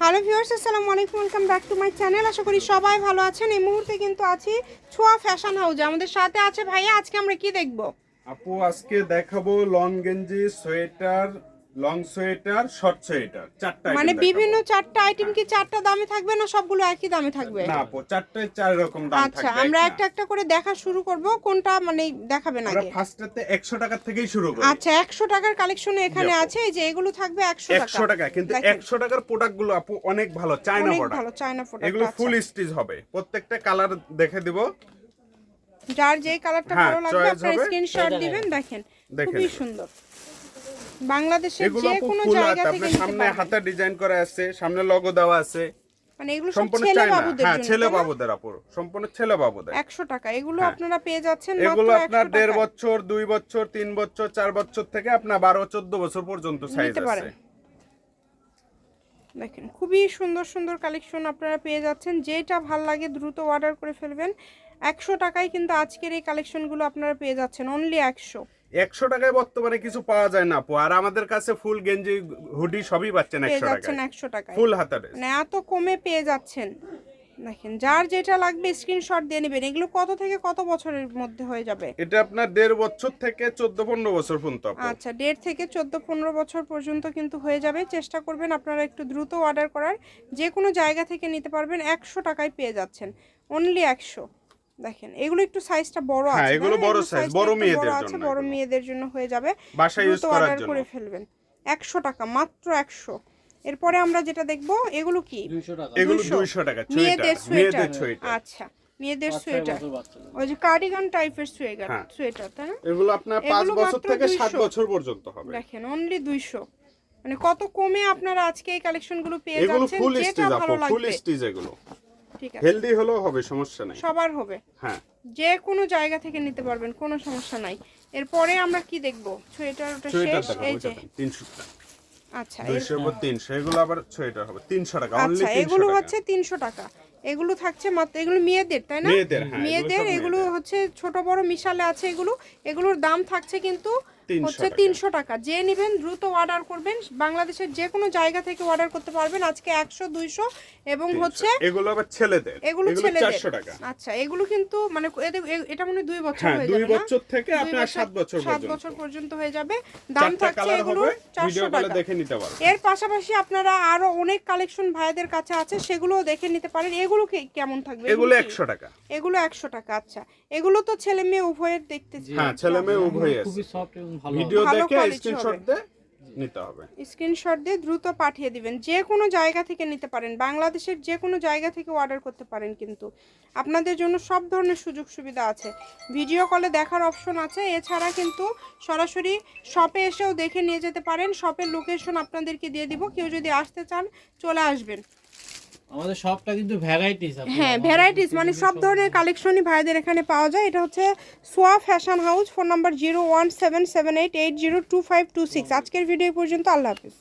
Hello viewers আসসালামু আলাইকুম welcome back to my channel আশা করি সবাই ভালো আছেন। এই মুহূর্তে কিন্তু আছি ছোঁয়া ফ্যাশন হাউজে আমাদের সাথে আছে ভাইয়া, আজকে আমরা কি দেখব? আপু, আজকে দেখাবো লং গেঞ্জি, sweater long sweater short sweater চারটা মানে বিভিন্ন চারটা আইটেম কি চারটা দামে থাকবে না সবগুলো একই দামে থাকবে? না আপু চারটায় চার রকম দাম আচ্ছা আমরা একটা একটা করে দেখা শুরু করব কোনটা মানে দেখাবেন আমরা আগে? ফার্স্টটাতে 100 টাকা থেকেই শুরু করি। আচ্ছা একশো টাকার কালেকশন এখানে আছে এই যে এগুলো থাকবে একশো টাকা। 100 টাকা কিন্তু দেখেন, 100 টাকার প্রোডাক্টগুলো আপু অনেক ভালো চায়না অনেক প্রোডাক্ট ভালো চায়না প্রোডাক্ট এগুলো ফুল স্টিচ হবে। প্রত্যেকটা কালার দেখে দিব। যার যেই কালারটা হ্যাঁ, ভালো লাগবে আপনারা। স্ক্রিনশট দিবেন দেখেন। খুবই সুন্দর। বাংলাদেশের যে কোনো জায়গা থেকে সামনে হাতে ডিজাইন করা আছে সামনে লগো দেওয়া আছে। মানে এগুলো সম্পূর্ণ ছেলে বাবুদের হ্যাঁ ছেলে বাবুদের আপু সম্পূর্ণ ছেলে বাবুদের। একশো টাকা এগুলো হ্যাঁ। আপনারা পেয়ে যাচ্ছেন এগুলো আপনার 100 দেড় টাকায়। বছর দুই বছর তিন বছর চার বছর থেকে আপনার বারো চোদ্দ বছর পর্যন্ত সাইজ আছে। দেখেন খুবই সুন্দর সুন্দর কালেকশন আপনারা পেয়ে যাচ্ছেন। যেটা ভালো লাগে দ্রুত অর্ডার করে ফেলবেন। একশো টাকায় কিন্তু আজকের এই কালেকশনগুলো আপনারা পেয়ে যাচ্ছেন অনলি একশো। একশো টাকায় বর্তমানে কিছু পাওয়া যায় না আর আমাদের কাছে ফুল গেঞ্জি হুডি সবই পাচ্ছেন একশো টাকায়। একশো টাকায়। ফুল হাতার। মানে এত কমে পেয়ে যাচ্ছেন। দেখেন যার যেটা লাগবে স্ক্রিনশট দিয়ে নেবেন। এগুলো কত থেকে কত বছরের মধ্যে হয়ে যাবে? এটা আপনার দেড় বছর থেকে চোদ্দ পনেরো বছর পর্যন্ত আচ্ছা দেড় থেকে চোদ্দ পনেরো বছর পর্যন্ত কিন্তু হয়ে যাবে। চেষ্টা করবেন আপনারা একটু দ্রুত অর্ডার করার। যে কোনো জায়গা থেকে নিতে পারবেন। একশো টাকায় পেয়ে যাচ্ছেন। অনলি একশো। দেখেন এগুলো একটু সাইজটা বড় হ্যাঁ, আছে এগুলো বড় এগুলো বড় মেয়েদের আছে জন্য বড় মেয়েদের জন্য হয়ে যাবে। বাসায় ইউজ করার অর্ডার জন্য। করে ফেলবেন। একশো টাকা মাত্র একশো। এরপরে আমরা যেটা দেখব এগুলো কি? এগুলো 200 টাকা মেয়েদের সোয়েটার মেয়েদের সোয়েটার। সোয়েটার। আচ্ছা মেয়েদের সোয়েটার। ওই যে কার্ডিগান টাইপের সোয়েটার হ্যাঁ। সোয়েটার তাই না? এগুলো আপনার পাঁচ এগুলো বছর থেকে সাত বছর পর্যন্ত হবে। দেখেন অনলি দুইশো। মানে কত কমে আপনারা আজকে এই কালেকশনগুলো পেয়ে এগুলো যাচ্ছেন যেটা ভালো আপু ফুল লাগবে। স্টিচ এগুলো। ঠিক আছে। হেলদি হলেও হবে সমস্যা নাই। সবার হবে। হ্যাঁ। যে কোনো জায়গা থেকে নিতে পারবেন কোনো সমস্যা নাই। এরপরে আমরা কি দেখব? সোয়েটার ওটা শেষ? এই যে। তিনশো টাকা আচ্ছা এর- দুইশো উপর তিনশো এগুলো আবার সোয়েটার হবে। তিনশো টাকা অনলি আচ্ছা তিনশো এগুলো হচ্ছে তিনশো টাকা। এগুলো থাকছে মাত্র এগুলো মেয়েদের তাই না? মেয়েদের, হ্যাঁ, এগুলো হচ্ছে ছোট বড় মিশালে আছে এগুলো। এগুলোর দাম থাকছে কিন্তু 300 হচ্ছে তিনশো টাকা। যে নেবেন দ্রুত অর্ডার করবেন। বাংলাদেশের যে কোনো জায়গা থেকে অর্ডার করতে পারবেন। আজকে একশো দুইশো এবং হচ্ছে এগুলো আবার ছেলেদের। এগুলো ছেলেদের। চারশো টাকা। আচ্ছা এগুলো কিন্তু মানে এদের- এটা মানে দুই বছর হ্যাঁ হয়ে দুই বছর থেকে আপনার সাত বছর সাত বছর পর্যন্ত হয়ে যাবে। দাম থাকছে এগুলো চারশো টাকা। দেখে নিতে পারো এর পাশাপাশি আপনারা আরও অনেক কালেকশন ভাইদের কাছে আছে সেগুলোও দেখে নিতে পারেন। এগুলো কি- কেমন থাকবে? এগুলো একশো টাকা। এগুলো একশো টাকা আচ্ছা। এগুলো তো ছেলে মেয়ে উভয়ের দেখতে হ্যাঁ ছেলে মেয়ে উভয় আছে। খুবই সফট এবং ভিডিও দেখে স্ক্রিনশট। দিয়ে নিতে হবে। স্ক্রিনশট দিয়ে দ্রুত পাঠিয়ে দিবেন। যে কোনো জায়গা থেকে নিতে পারেন। বাংলাদেশের যে কোনো জায়গা থেকে অর্ডার করতে পারেন কিন্তু। আপনাদের জন্য সব ধরনের সুযোগ সুবিধা আছে। ভিডিও কলে দেখার অপশন আছে। এছাড়া কিন্তু সরাসরি শপে এসেও দেখে নিয়ে যেতে পারেন। শপের লোকেশন আপনাদেরকে দিয়ে দিব। কেউ যদি আসতে চান চলে আসবেন। আমাদের সবটা কিন্তু ভ্যারাইটিস হ্যাঁ ভ্যারাইটিস মানে সব ধরনের কালেকশনই ভাইদের এখানে পাওয়া যায়। এটা হচ্ছে Soya fashion house phone number zero one seven seven eight eight zero two five two six আজকের ভিডিও পর্যন্ত আল্লাহ হাফিজ।